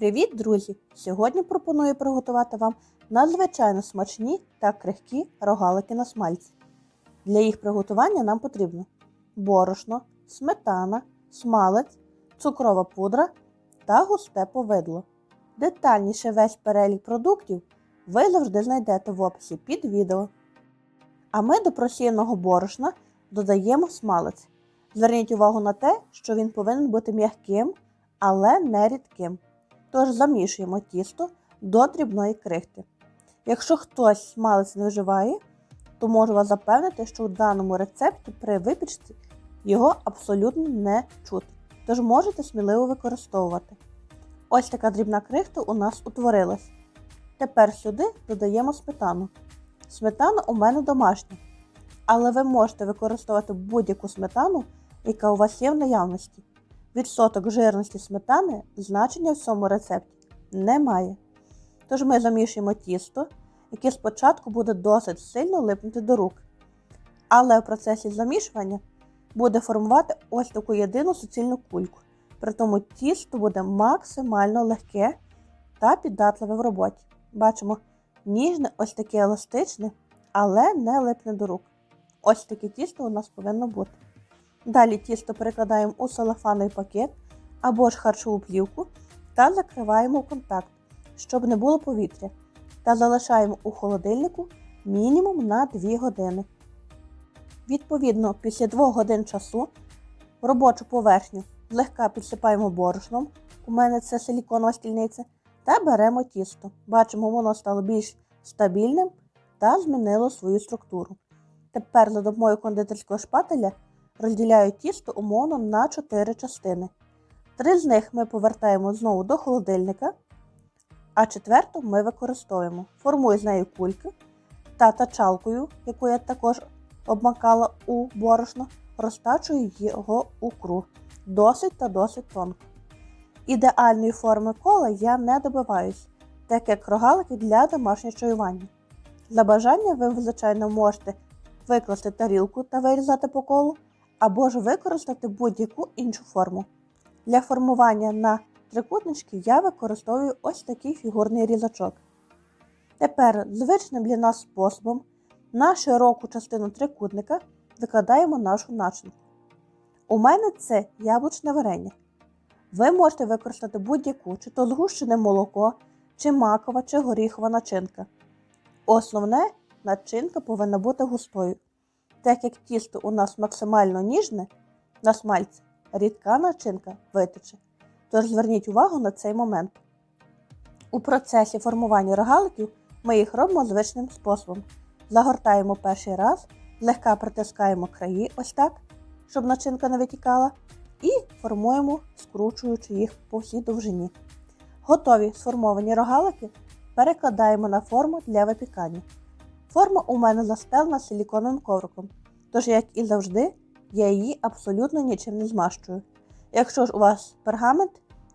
Привіт, друзі! Сьогодні пропоную приготувати вам надзвичайно смачні та крихкі рогалики на смальці. Для їх приготування нам потрібно борошно, сметана, смалець, цукрова пудра та густе повидло. Детальніше весь перелік продуктів ви завжди знайдете в описі під відео. А ми до просіяного борошна додаємо смалець. Зверніть увагу на те, що він повинен бути м'яким, але не рідким. Тож замішуємо тісто до дрібної крихти. Якщо хтось смалець не вживає, то можу вас запевнити, що у даному рецепті при випічці його абсолютно не чути. Тож можете сміливо використовувати. Ось така дрібна крихта у нас утворилась. Тепер сюди додаємо сметану. Сметана у мене домашня, але ви можете використовувати будь-яку сметану, яка у вас є в наявності. Відсоток жирності сметани значення в цьому рецепті немає. Тож ми замішуємо тісто, яке спочатку буде досить сильно липнути до рук. Але в процесі замішування буде формувати ось таку єдину суцільну кульку. При тому тісто буде максимально легке та піддатливе в роботі. Бачимо, ніжне, ось таке еластичне, але не липне до рук. Ось таке тісто у нас повинно бути. Далі тісто перекладаємо у салафановий пакет або ж харчову плівку та закриваємо контакт, щоб не було повітря, та залишаємо у холодильнику мінімум на 2 години. Відповідно, після 2 годин часу робочу поверхню злегка підсипаємо борошном, у мене це силіконова стільниця, та беремо тісто. Бачимо, воно стало більш стабільним та змінило свою структуру. Тепер за допомогою кондитерського шпателя розділяю тісто умовно на 4 частини. Три з них ми повертаємо знову до холодильника, а четверту ми використовуємо. Формую з нею кульки та тачалкою, яку я також обмакала у борошно, розтачую його у круг. Досить та досить тонко. Ідеальної форми кола я не добиваюсь, так як рогалики для домашнього чаювання. За бажання ви, звичайно, можете викласти тарілку та вирізати по колу, або ж використати будь-яку іншу форму. Для формування на трикутнички я використовую ось такий фігурний різачок. Тепер звичним для нас способом на широку частину трикутника викладаємо нашу начинку. У мене це яблучне варення. Ви можете використати будь-яку, чи то згущене молоко, чи макова, чи горіхова начинка. Основне, начинка повинна бути густою. Так як тісто у нас максимально ніжне на смальці, рідка начинка витече. Тож зверніть увагу на цей момент. У процесі формування рогаликів ми їх робимо звичним способом. Загортаємо перший раз, легка притискаємо краї ось так, щоб начинка не витікала, і формуємо, скручуючи їх по всій довжині. Готові сформовані рогалики перекладаємо на форму для випікання. Форма у мене застелена силіконовим ковриком, тож, як і завжди, я її абсолютно нічим не змащую. Якщо ж у вас пергамент,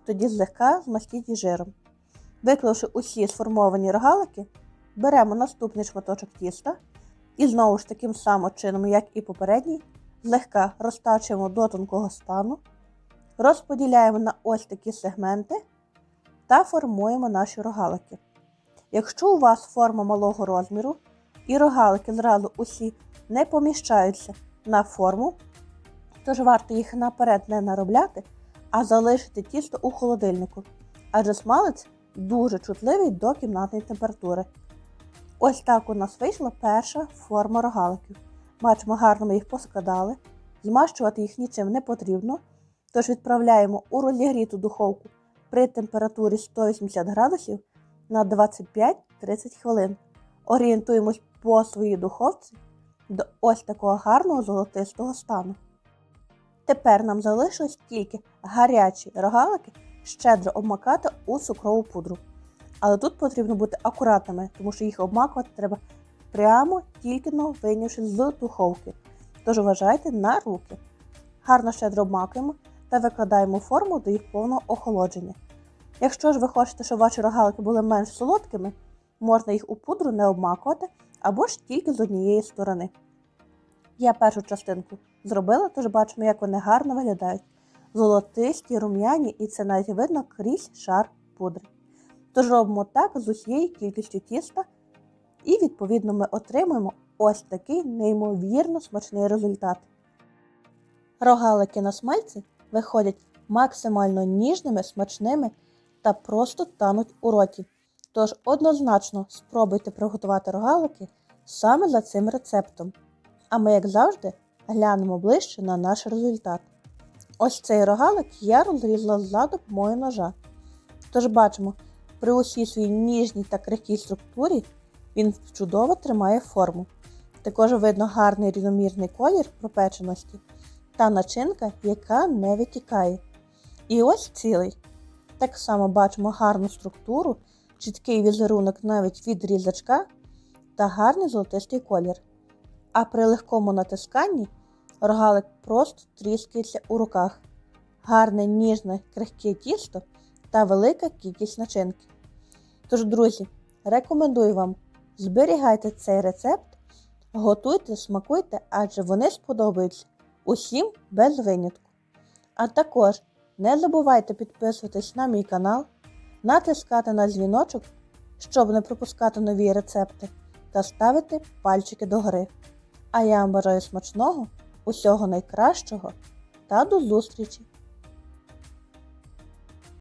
тоді злегка змастіть її жиром. Виклавши усі сформовані рогалики, беремо наступний шматочок тіста і знову ж таким самим чином, як і попередній, злегка розтачуємо до тонкого стану, розподіляємо на ось такі сегменти та формуємо наші рогалики. Якщо у вас форма малого розміру, і рогалики зразу усі не поміщаються на форму, тож варто їх наперед не наробляти, а залишити тісто у холодильнику, адже смалець дуже чутливий до кімнатної температури. Ось так у нас вийшла перша форма рогаликів. Бачимо, гарно ми їх поскладали, змащувати їх нічим не потрібно, тож відправляємо у розігріту духовку при температурі 180 градусів на 25-30 хвилин. Орієнтуємось по своїй духовці до ось такого гарного золотистого стану. Тепер нам залишилось тільки гарячі рогалики щедро обмакати у цукрову пудру. Але тут потрібно бути акуратними, тому що їх обмакувати треба прямо тільки но вийнявши з духовки. Тож вважайте на руки. Гарно щедро обмакуємо та викладаємо форму до їх повного охолодження. Якщо ж ви хочете, щоб ваші рогалики були менш солодкими, можна їх у пудру не обмакувати або ж тільки з однієї сторони. Я першу частинку зробила, тож бачимо, як вони гарно виглядають. Золотисті, рум'яні, і це навіть видно крізь шар пудри. Тож робимо так з усією кількістю тіста, і відповідно ми отримуємо ось такий неймовірно смачний результат. Рогалики на смальці виходять максимально ніжними, смачними та просто тануть у роті. Тож однозначно спробуйте приготувати рогалики саме за цим рецептом. А ми, як завжди, глянемо ближче на наш результат. Ось цей рогалик я розрізала за допомогою ножа. Тож бачимо, при усій своїй ніжній та крихкій структурі він чудово тримає форму. Також видно гарний рівномірний колір пропеченості та начинка, яка не витікає. І ось цілий. Так само бачимо гарну структуру, чіткий візерунок навіть від різачка та гарний золотистий колір. А при легкому натисканні рогалик просто тріскається у руках. Гарне ніжне крихке тісто та велика кількість начинки. Тож, друзі, рекомендую вам зберігайте цей рецепт, готуйте, смакуйте, адже вони сподобаються усім без винятку. А також не забувайте підписуватись на мій канал, натискати на дзвіночок, щоб не пропускати нові рецепти, та ставити пальчики догори. А я вам бажаю смачного, усього найкращого та до зустрічі!